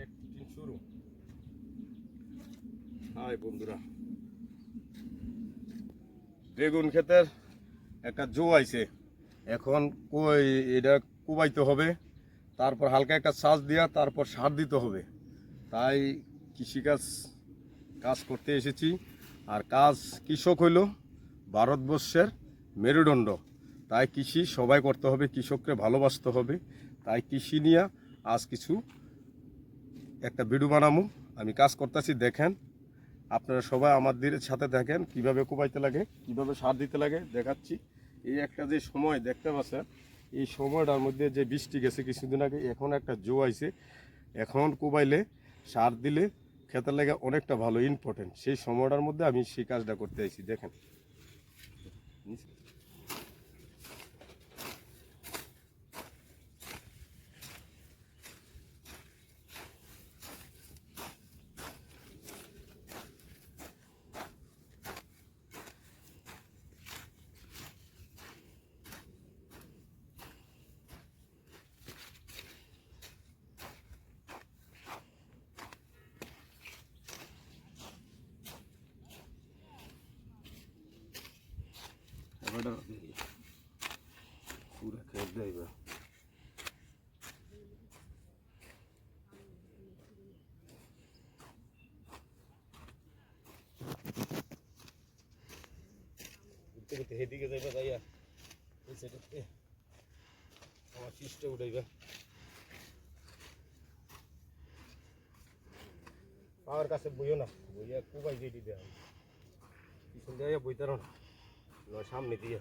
এক টিফিন শুরু। হাই বন্ধুরা। বেগুন ক্ষেতের একটা জো আইছে। এখন কই, এটা কুবাইতে হবে, তারপর হালকা একটা চাষ দিয়া তারপর সার দিতে হবে। তাই কৃষিকাজ কাজ করতে এসেছি। আর কাজ কৃষক হইল ভারতবর্ষের মেরুদণ্ড। তাই কৃষি সবাই করতে হবে, কৃষককে ভালোবাসতে হবে। তাই কৃষি নিয়ে আজ কিছু একটা ভিডিও বানামু। আমি কাজ করতেছি, দেখেন। আপনারা সবাই আমাদের সাথে দেখেন কীভাবে কোপাইতে লাগে, কীভাবে সার দিতে লাগে, দেখাচ্ছি। এই একটা যে সময়, দেখতে পাচ্ছেন? এই সময়টার মধ্যে যে বৃষ্টি গেছে কিছুদিন আগে, এখন একটা জো আইছে। এখন কোবাইলে সার দিলে খেতের লাগে অনেকটা ভালো ইম্পর্টেন্ট সেই সময়টার মধ্যে আমি সেই কাজটা করতে আইছি, দেখেন। পুরা খেয়ে যাইবা হেদিকে যাইবা যাইয়া এই সাইডে আমার শিসটা উঠাইবা পাওয়ার কাছে বইও না বইয়া কুবাই যেটি দেওয়া পিছন দিয়ে বইতারো না নয় সামনে দিয়ে।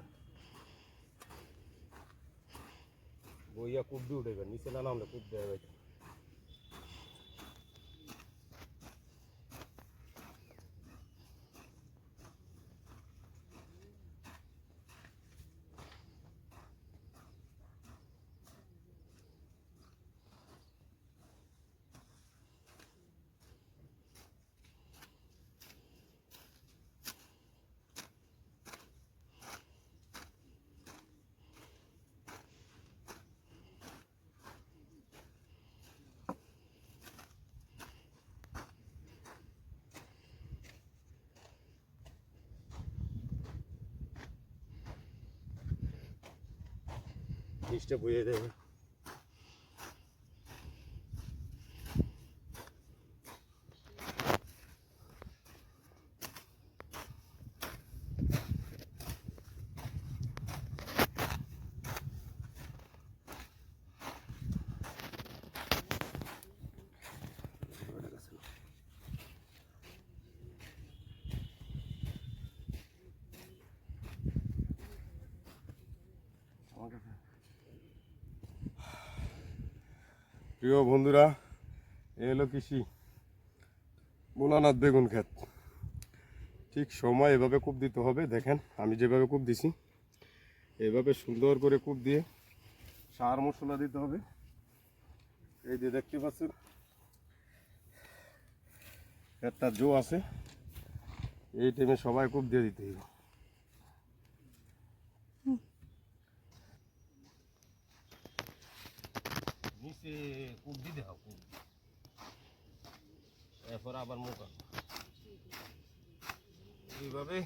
বইয়া কুদ্দু উঠেবে নিচে না নামলে কুদ দেওয়া İşte bu yere. প্রিয় বন্ধুরা, এ হলো কৃষি। বোলানাথ বেগুন ক্ষেত। ঠিক সময় এভাবে কূপ দিতে হবে, দেখেন, আমি যেভাবে কূপ দিছি, এভাবে সুন্দর করে কূপ দিয়ে সার মশলা দিতে হবে। এই যে দেখতে পাচ্ছেন, একটা জো আছে, এই টাইমে সবাই কূপ দিয়ে দিতে হবে। নিচে কূপ দিতে হবে কূপ এরপর আবার মুখ আনব। এইভাবে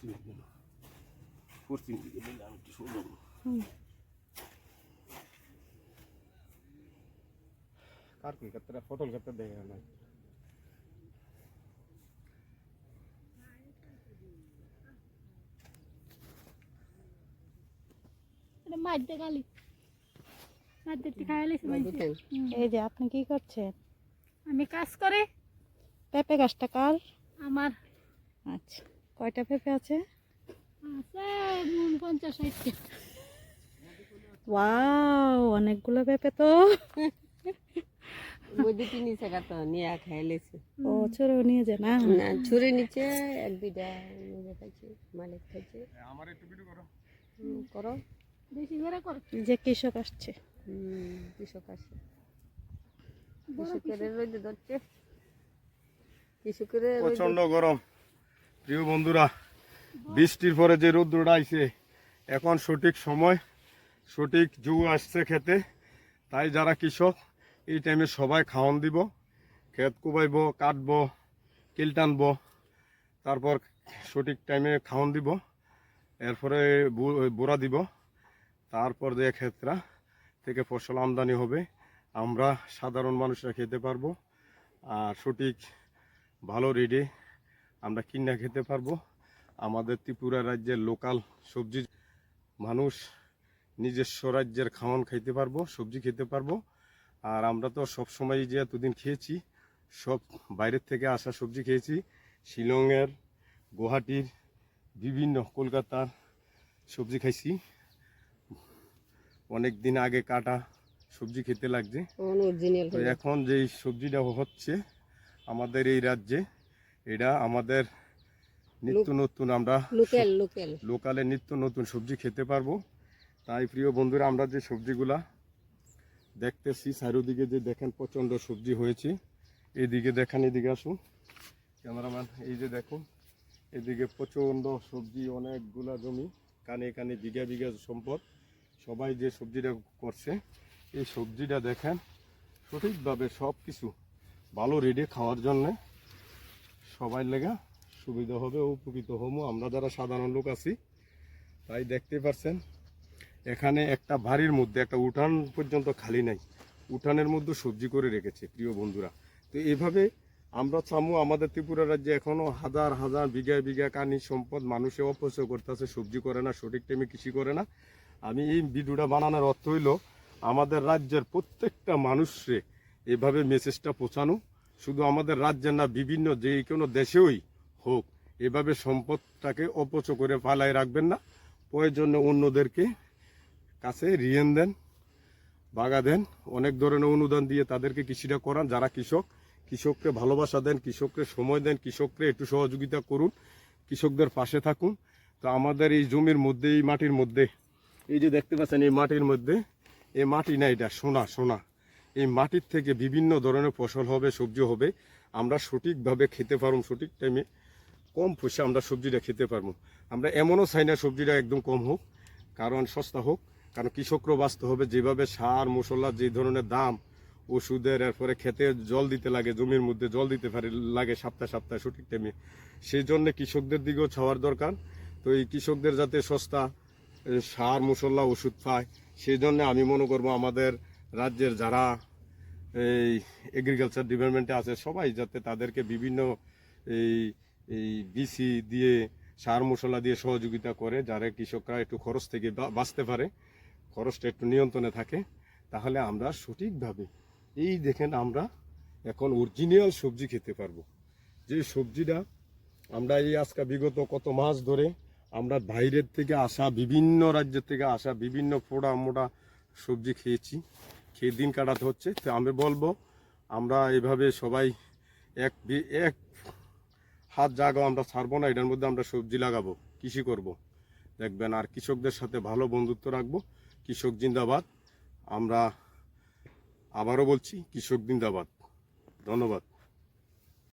পশ্চিম দিকে না। পশ্চিম দিকে দিলে আমি একটু সুন্দর কার কোন ক্ষেত্রে? পটল ক্ষেত্রে দেখে না এটা মাছ গালি মাছ দিয়ে খাই লাইছি হুম। এই যে আপনি কি করছেন? আমি কাজ করে। পেঁপে গাছটা কার? আমার। আচ্ছা। কয়টা পেঁপে আছে? ওয়াও অনেকগুলো পেঁপে তো। টাকা তো নিয়ে খাই ও চোরেও নিয়ে যে না? না ছুরি নিচে এক দুইটা নিজে খাইছে মালিক খাইছে। আমার একটু ভিডিও করো। করো বেশি করে কর। যে কৃষক আসছে। হুম, কৃষক আসে কৃষকের রোদে ধরছে। কৃষকের প্রচণ্ড গরম। প্রিয় বন্ধুরা, বৃষ্টির পরে যে রৌদ্রটা আইছে, এখন সঠিক সময়, সঠিক যুগ আসছে খেতে। তাই যারা কৃষক, এই টাইমে সবাই খাওয়ান দিব, ক্ষেত কুবাইব, কাটব, কিল টানবো, তারপর সঠিক টাইমে খাওয়ান দিব, এরপরে বোরা দিব, তারপর যে ক্ষেত্রা থেকে ফসল আমদানি হবে, আমরা সাধারণ মানুষরা খেতে পারব, আর সঠিক, ভালো রেডে আমরা কিনা খেতে পারব। আমাদের ত্রিপুরা রাজ্যের লোকাল সবজি মানুষ নিজস্ব রাজ্যের খাওয়ান খাইতে পারব সবজি খেতে পারব। আর আমরা তো সব সময় যে এতদিন খেয়েছি সব বাইরের থেকে আসা সবজি খেয়েছি। শিলংয়ের গুয়াহাটির বিভিন্ন কলকাতার সবজি খাইছি। অনেক দিন আগে কাটা সবজি খেতে লাগছে। এখন যেই সবজিটা হচ্ছে আমাদের এই রাজ্যে এটা আমাদের নিত্য নতুন আমরা লোকাল লোকাল। লোকালে নিত্য নতুন সবজি খেতে পারব। তাই প্রিয় বন্ধুরা আমরা যে সবজিগুলা দেখতেছি চারিদিকে যে দেখেন প্রচণ্ড সবজি হয়েছে। এদিকে দেখেন এদিকে আসুন। ক্যামেরাম্যান এই যে দেখুন এদিকে প্রচণ্ড সবজি অনেকগুলা জমি কানে কানে বিঘা বিঘা সম্পদ। সবাই যে সবজিটা করছে এই সবজিটা দেখেন সঠিকভাবে সব কিছু ভালো রেডি খাওয়ার জন্যে সবাই লেগা সুবিধা হবে, উপকৃত হব। আমরা যারা সাধারণ লোক আছি, তাই দেখতে পারছেন, এখানে একটা বাড়ির মধ্যে, একটা উঠান পর্যন্ত খালি নাই। উঠানের মধ্যে সবজি করে রেখেছে, প্রিয় বন্ধুরা। তো এভাবে আমরা চামু, আমাদের ত্রিপুরা রাজ্যে এখনও হাজার হাজার বিঘা বিঘা কানি সম্পদ মানুষে অপচয় করতেছে, সবজি করে না, সঠিক টাইমে কৃষি করে না। আমি এই ভিডিওটা বানানোর অর্থ হইল, আমাদের রাজ্যের প্রত্যেকটা মানুষে এভাবে মেসেজটা পৌঁছানো শুধু আমাদের রাজ্যের না, বিভিন্ন যে কোনো দেশেই হোক, এভাবে সম্পদটাকে অপচয় করে পালায় রাখবেন না। প্রয়োজনে অন্যদেরকে কাছে ঋণ দেন, বাগা দেন, অনেক ধরনের অনুদান দিয়ে তাদেরকে কৃষিটা করান। যারা কৃষক, কৃষককে ভালোবাসা দেন, কৃষককে সময় দেন, কৃষককে একটু সহযোগিতা করুন, কৃষকদের পাশে থাকুন। তো আমাদের এই জমির মধ্যে, এই মাটির মধ্যে, এই যে দেখতে পাচ্ছেন, এই মাটির মধ্যে, এই মাটি না, এটা সোনা সোনা। এই মাটির থেকে বিভিন্ন ধরনের ফসল হবে, সবজি হবে, আমরা সঠিকভাবে খেতে পারব, সঠিক টাইমে কম পয়সা আমরা সবজিটা খেতে পারব। আমরা এমনও চাই না সবজিটা একদম কম হোক, কারণ সস্তা হোক, কারণ কৃষকরাও বাঁচতে হবে, যেভাবে সার, মশলা, যে ধরনের দাম, ওষুধের, এরপরে খেতে জল দিতে লাগে, জমির মধ্যে জল দিতে পারে, লাগে সপ্তাহে সপ্তাহে সঠিক টাইমে সেই জন্য কৃষকদের দিকেও ছাওয়ার দরকার। তো এই কৃষকদের যাতে সস্তা সার, মশলা, ওষুধ পায় সেই জন্য আমি মনে করব আমাদের রাজ্যের যারা এই এগ্রিকালচার ডিপার্টমেন্টে আছে, সবাই যাতে তাদেরকে বিভিন্ন এই এই বিসি দিয়ে সার মশলা দিয়ে সহযোগিতা করে, যারা কৃষকরা একটু খরচ থেকে বাঁচতে পারে, খরচটা একটু নিয়ন্ত্রণে থাকে, তাহলে আমরা সঠিকভাবে, এই দেখেন আমরা এখন অরিজিনাল সবজি খেতে পারব। যে সবজিটা আমরা এই আজকে বিগত কত মাস ধরে আমরা বাইরের থেকে আসা, বিভিন্ন রাজ্যের থেকে আসা বিভিন্ন ফোড়া মোড়া সবজি খেয়েছি। খেয়ে দিন কাটাতে হচ্ছে, তো আমি বলব, আমরা এভাবে সবাই এক এক হাত জাগাও, আমরা ছাড়বো না, এটার মধ্যে আমরা সবজি লাগাবো, কৃষি করব। দেখবেন, আর কৃষকদের সাথে ভালো বন্ধুত্ব রাখব, কৃষক জিন্দাবাদ। আমরা আবারও বলছি, কৃষক জিন্দাবাদ। ধন্যবাদ।